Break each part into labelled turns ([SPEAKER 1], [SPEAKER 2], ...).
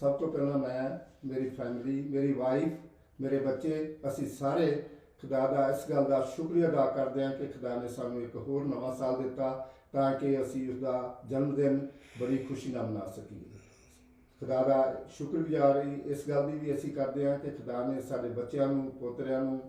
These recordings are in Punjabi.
[SPEAKER 1] ਸਭ ਤੋਂ ਪਹਿਲਾਂ ਮੈਂ, ਮੇਰੀ ਫੈਮਿਲੀ ਮੇਰੀ ਵਾਈਫ ਮੇਰੇ ਬੱਚੇ, ਅਸੀਂ ਸਾਰੇ ਖੁਦਾ ਦਾ ਇਸ ਗੱਲ ਦਾ ਸ਼ੁਕਰੀਆ ਅਦਾ ਕਰਦੇ ਹਾਂ ਕਿ ਖੁਦਾ ਨੇ ਸਾਨੂੰ ਇੱਕ ਹੋਰ ਨਵਾਂ ਸਾਲ ਦਿੱਤਾ ਤਾਂ ਕਿ ਅਸੀਂ ਉਸ ਦਾ ਜਨਮ ਦਿਨ ਬੜੀ ਖੁਸ਼ੀ ਨਾਲ ਮਨਾ ਸਕੀਏ। ਖੁਦਾ ਦਾ ਸ਼ੁਕਰਗੁਜ਼ਾਰੀ ਇਸ ਗੱਲ ਦੀ ਵੀ ਅਸੀਂ ਕਰਦੇ ਹਾਂ ਕਿ ਖੁਦਾ ਨੇ ਸਾਡੇ ਬੱਚਿਆਂ ਨੂੰ, ਪੋਤਰਿਆਂ ਨੂੰ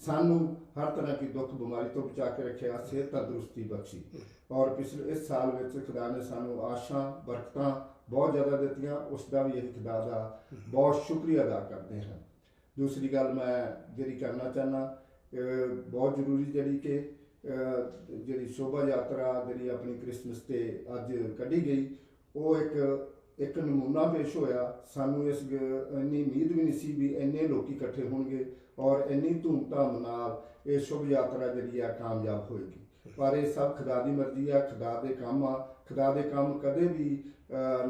[SPEAKER 1] ਸਾਨੂੰ ਹਰ ਤਰ੍ਹਾਂ ਦੀ ਦੁੱਖ ਬਿਮਾਰੀ ਤੋਂ ਬਚਾ ਕੇ ਰੱਖਿਆ, ਸਿਹਤ ਤੰਦਰੁਸਤੀ ਬਖਸ਼ੀ। ਔਰ ਪਿਛਲੇ ਇਸ ਸਾਲ ਵਿੱਚ ਖੁਦਾ ਨੇ ਸਾਨੂੰ ਆਸ਼ਾਂ, ਬਰਕਤਾਂ ਬਹੁਤ ਜ਼ਿਆਦਾ ਦਿੱਤੀਆਂ, ਉਸ ਦਾ ਵੀ ਅਸੀਂ ਖੁਦਾ ਦਾ ਬਹੁਤ ਸ਼ੁਕਰੀਆ ਅਦਾ ਕਰਦੇ ਹਾਂ। ਦੂਸਰੀ ਗੱਲ ਮੈਂ ਜਿਹੜੀ ਕਰਨਾ ਚਾਹਨਾ ਬਹੁਤ ਜ਼ਰੂਰੀ ਜਿਹੜੀ ਕਿ ਜਿਹੜੀ ਸ਼ੋਭਾ ਯਾਤਰਾ ਜਿਹੜੀ ਆਪਣੀ ਕ੍ਰਿਸਮਸ ਤੇ ਅੱਜ ਕੱਢੀ ਗਈ, ਉਹ ਇੱਕ ਇੱਕ ਨਮੂਨਾ ਪੇਸ਼ ਹੋਇਆ, ਸਾਨੂੰ ਇਸ ਇੰਨੀ ਉਮੀਦ ਵੀ ਨਹੀਂ ਸੀ ਵੀ ਇੰਨੇ ਲੋਕੀ ਇਕੱਠੇ ਹੋਣਗੇ ਔਰ ਇੰਨੀ ਧੂਮਧਾਮ ਨਾਲ ਇਹ ਸ਼ੁਭ ਯਾਤਰਾ ਜਿਹੜੀ ਆ ਕਾਮਯਾਬ ਹੋਏਗੀ। ਪਰ ਇਹ ਸਭ ਖੁਦਾ ਦੀ ਮਰਜ਼ੀ ਆ, ਖੁਦਾ ਦੇ ਕੰਮ ਆ, ਖੁਦਾ ਦੇ ਕੰਮ ਕਦੇ ਵੀ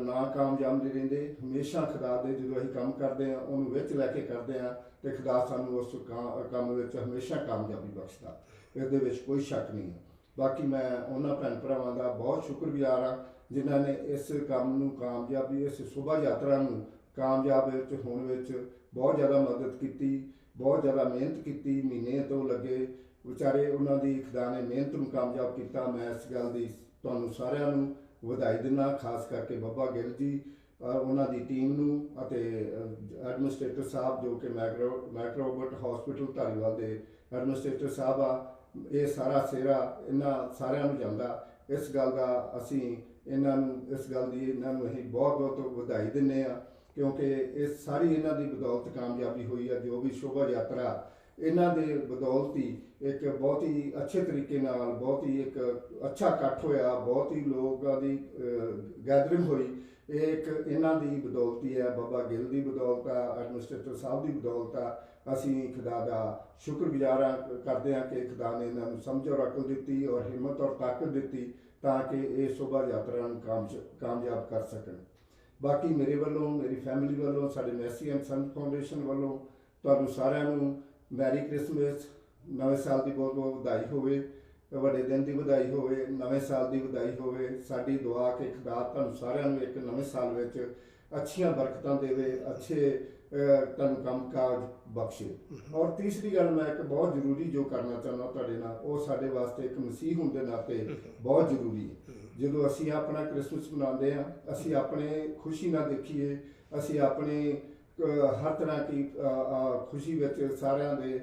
[SPEAKER 1] ਨਾ ਕਾਮਯਾਬ ਨਹੀਂ ਰਹਿੰਦੇ। ਹਮੇਸ਼ਾ ਖੁਦਾ ਦੇ ਜਦੋਂ ਅਸੀਂ ਕੰਮ ਕਰਦੇ ਆ, ਉਹਨੂੰ ਵਿੱਚ ਲੈ ਕੇ ਕਰਦੇ ਆ ਤੇ ਖੁਦਾ ਸਾਨੂੰ ਉਸ ਕਾ- ਕੰਮ ਵਿੱਚ ਹਮੇਸ਼ਾ ਕਾਮਯਾਬੀ ਬਖਸ਼ਦਾ। ਇਸ ਦੇ ਵਿੱਚ ਕੋਈ ਸ਼ੱਕ ਨਹੀਂ ਹੈ। ਬਾਕੀ ਮੈਂ ਉਹਨਾਂ ਭੈਣ ਭਰਾਵਾਂ ਦਾ ਬਹੁਤ ਸ਼ੁਕਰਗੁਜ਼ਾਰ ਹਾਂ ਜਿਨ੍ਹਾਂ ਨੇ ਇਸ ਕੰਮ ਨੂੰ ਕਾਮਯਾਬੀ, ਇਸ ਸ਼ੋਭਾ ਯਾਤਰਾ ਨੂੰ ਕਾਮਯਾਬ ਵਿੱਚ ਹੋਣ ਵਿੱਚ ਬਹੁਤ ਜ਼ਿਆਦਾ ਮਦਦ ਕੀਤੀ, ਬਹੁਤ ਜ਼ਿਆਦਾ ਮਿਹਨਤ ਕੀਤੀ। ਮਹੀਨੇ ਤੋਂ ਲੱਗੇ। ਵਿਚਾਰੇ ਉਹਨਾਂ ਦੀ ਖੁਦਾ ਨੇ ਮਿਹਨਤ ਨੂੰ ਕਾਮਯਾਬ ਕੀਤਾ। ਮੈਂ ਇਸ ਗੱਲ ਦੀ ਤੁਹਾਨੂੰ ਸਾਰਿਆਂ ਨੂੰ ਵਧਾਈ ਦਿੰਦਾ ਖਾਸ ਕਰਕੇ ਬੱਬਾ ਗਿੱਲ ਜੀ ਉਹਨਾਂ ਦੀ ਟੀਮ ਨੂੰ ਅਤੇ ਐਡਮਿਨਿਸਟ੍ਰੇਟਰ ਸਾਹਿਬ ਜੋ ਕਿ ਮੈਕਰੋ ਮੈਕਰੋਬਟ ਹਸਪੀਟਲ ਧਾਰੀਵਾਲ ਦੇ ਐਡਮਿਨਿਸਟ੍ਰੇਟਰ ਸਾਹਿਬ ਆ। ਇਹ ਸਾਰਾ ਸੇਰਾ ਇਹਨਾਂ ਸਾਰਿਆਂ ਨੂੰ ਜਾਂਦਾ। ਇਸ ਗੱਲ ਦਾ ਅਸੀਂ ਇਹਨਾਂ ਨੂੰ, ਇਸ ਗੱਲ ਦੀ ਇਹਨਾਂ ਨੂੰ ਅਸੀਂ ਬਹੁਤ ਬਹੁਤ ਵਧਾਈ ਦਿੰਨੇ ਆ ਕਿਉਂਕਿ ਇਹ ਸਾਰੀ ਇਹਨਾਂ ਦੀ ਬਦੌਲਤ ਕਾਮਯਾਬੀ ਹੋਈ ਆ, ਜੋ ਵੀ ਸ਼ੋਭਾ ਯਾਤਰਾ, ਇਹਨਾਂ ਦੇ ਬਦੌਲਤ ਹੀ ਇੱਕ ਬਹੁਤ ਹੀ ਅੱਛੇ ਤਰੀਕੇ ਨਾਲ, ਬਹੁਤ ਹੀ ਇੱਕ ਅੱਛਾ ਇਕੱਠ ਹੋਇਆ, ਬਹੁਤ ਹੀ ਲੋਕਾਂ ਦੀ ਗੈਦਰਿੰਗ ਹੋਈ, ਇਹ ਇੱਕ ਇਹਨਾਂ ਦੀ ਬਦੌਲਤ ਹੀ ਹੈ, ਬਾਬਾ ਗਿੱਲ ਦੀ ਬਦੌਲਤ ਆ ਐਡਮਿਨਿਸਟ੍ਰੇਟਰ ਸਾਹਿਬ ਦੀ ਬਦੌਲਤ ਆ, ਅਸੀਂ ਖੁਦਾ ਦਾ ਸ਼ੁਕਰਗੁਜ਼ਾਰ ਕਰਦੇ ਹਾਂ ਕਿ ਖੁਦਾ ਨੇ ਇਹਨਾਂ ਨੂੰ ਸਮਝ ਔਰ ਅਕਲ ਦਿੱਤੀ ਔਰ ਹਿੰਮਤ ਔਰ ਤਾਕਤ ਦਿੱਤੀ ਤਾਂ ਕਿ ਇਹ ਸ਼ੋਭਾ ਯਾਤਰਾ ਨੂੰ ਕਾਮਯ- ਕਾਮਯਾਬ ਕਰ ਸਕਣ। ਬਾਕੀ ਮੇਰੇ ਵੱਲੋਂ, ਮੇਰੀ ਫੈਮਿਲੀ ਵੱਲੋਂ, ਸਾਡੇ ਮੈਸੀ ਐਂਡ ਸਨ ਫਾਊਂਡੇਸ਼ਨ ਵੱਲੋਂ ਤੁਹਾਨੂੰ ਸਾਰਿਆਂ ਨੂੰ ਮੈਰੀ ਕ੍ਰਿਸਮਸ ਨਵੇਂ ਸਾਲ ਦੀ ਬਹੁਤ ਬਹੁਤ ਵਧਾਈ ਹੋਵੇ, ਵੱਡੇ ਦਿਨ ਦੀ ਵਧਾਈ ਹੋਵੇ, ਨਵੇਂ ਸਾਲ ਦੀ ਵਧਾਈ ਹੋਵੇ। ਸਾਡੀ ਦੁਆ ਕਿ ਖੁਦਾ ਤੁਹਾਨੂੰ ਸਾਰਿਆਂ ਨੂੰ ਇੱਕ ਨਵੇਂ ਸਾਲ ਵਿੱਚ ਅੱਛੀਆਂ ਬਰਕਤਾਂ ਦੇਵੇ, ਅੱਛੇ ਤੁਹਾਨੂੰ ਕੰਮਕਾਜ ਬਖਸ਼ੇ। ਔਰ ਤੀਸਰੀ ਗੱਲ ਮੈਂ ਇੱਕ ਬਹੁਤ ਜ਼ਰੂਰੀ ਜੋ ਕਰਨਾ ਚਾਹੁੰਦਾ ਤੁਹਾਡੇ ਨਾਲ ਉਹ ਸਾਡੇ ਵਾਸਤੇ ਇੱਕ ਮਸੀਹ ਹੋਣ ਦੇ ਨਾਤੇ ਬਹੁਤ ਜ਼ਰੂਰੀ ਹੈ। ਜਦੋਂ ਅਸੀਂ ਆਪਣਾ ਕ੍ਰਿਸਮਸ ਮਨਾਉਂਦੇ ਆ ਅਸੀਂ ਆਪਣੇ ਖੁਸ਼ੀ ਨਾਲ ਦੇਖੀਏ ਅਸੀਂ ਆਪਣੇ ਹਰ ਤਰ੍ਹਾਂ ਦੀ ਖੁਸ਼ੀ ਵਿੱਚ ਸਾਰਿਆਂ ਦੇ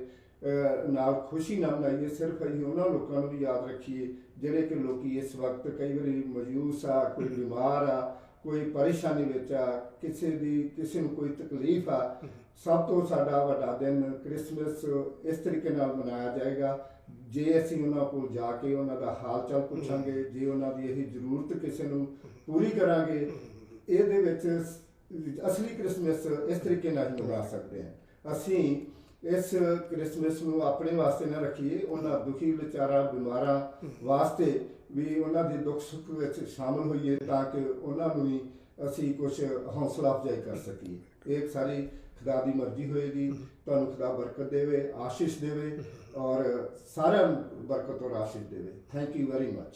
[SPEAKER 1] ਨਾਲ ਖੁਸ਼ੀ ਨਾ ਮਨਾਈਏ ਸਿਰਫ ਅਸੀਂ ਉਹਨਾਂ ਲੋਕਾਂ ਨੂੰ ਵੀ ਯਾਦ ਰੱਖੀਏ ਜਿਹੜੇ ਕਿ ਲੋਕੀ ਇਸ ਵਕਤ ਕਈ ਵਾਰੀ ਮਜੂਸ ਆ ਕੋਈ ਬਿਮਾਰ ਆ ਕੋਈ ਪਰੇਸ਼ਾਨੀ ਵਿੱਚ ਆ, ਕਿਸੇ ਦੀ, ਕਿਸੇ ਨੂੰ ਕੋਈ ਤਕਲੀਫ ਆ, ਸਭ ਤੋਂ ਸਾਡਾ ਵੱਡਾ ਦਿਨ ਕ੍ਰਿਸਮਸ ਇਸ ਤਰੀਕੇ ਨਾਲ ਮਨਾਇਆ ਜਾਏਗਾ। ਜੇ ਅਸੀਂ ਉਹਨਾਂ ਕੋਲ ਜਾ ਕੇ ਉਹਨਾਂ ਦਾ ਹਾਲ ਚਾਲ ਪੁੱਛਾਂਗੇ, ਜੇ ਉਹਨਾਂ ਦੀ ਇਹ ਜ਼ਰੂਰਤ ਕਿਸੇ ਨੂੰ ਪੂਰੀ ਕਰਾਂਗੇ, ਇਹਦੇ ਵਿੱਚ ਅਸਲੀ ਕ੍ਰਿਸਮਸ ਇਸ ਤਰੀਕੇ ਨਾਲ ਹੀ ਮਨਾ ਸਕਦੇ ਹਾਂ। ਅਸੀਂ ਇਸ ਕ੍ਰਿਸਮਸ ਨੂੰ ਆਪਣੇ ਵਾਸਤੇ ਨਾ ਰੱਖੀਏ, ਉਹਨਾਂ ਦੁਖੀ ਵਿਚਾਰਾ, ਬਿਮਾਰਾਂ ਵਾਸਤੇ ਵੀ ਉਹਨਾਂ ਦੇ ਦੁੱਖ ਸੁੱਖ ਵਿੱਚ ਸ਼ਾਮਲ ਹੋਈਏ ਤਾਂ ਕਿ ਉਹਨਾਂ ਨੂੰ ਵੀ ਅਸੀਂ ਕੁਝ ਹੌਸਲਾ ਅਫਜ਼ਾਈ ਕਰ ਸਕੀਏ। ਇਹ ਸਾਰੀ ਖੁਦਾ ਦੀ ਮਰਜ਼ੀ ਹੋਏਗੀ, ਤੁਹਾਨੂੰ ਖੁਦਾ ਬਰਕਤ ਦੇਵੇ, ਆਸ਼ੀਸ਼ ਦੇਵੇ ਔਰ ਸਾਰਿਆਂ ਨੂੰ ਬਰਕਤ ਔਰ ਆਸ਼ੀਸ਼ ਦੇਵੇ। Thank you very much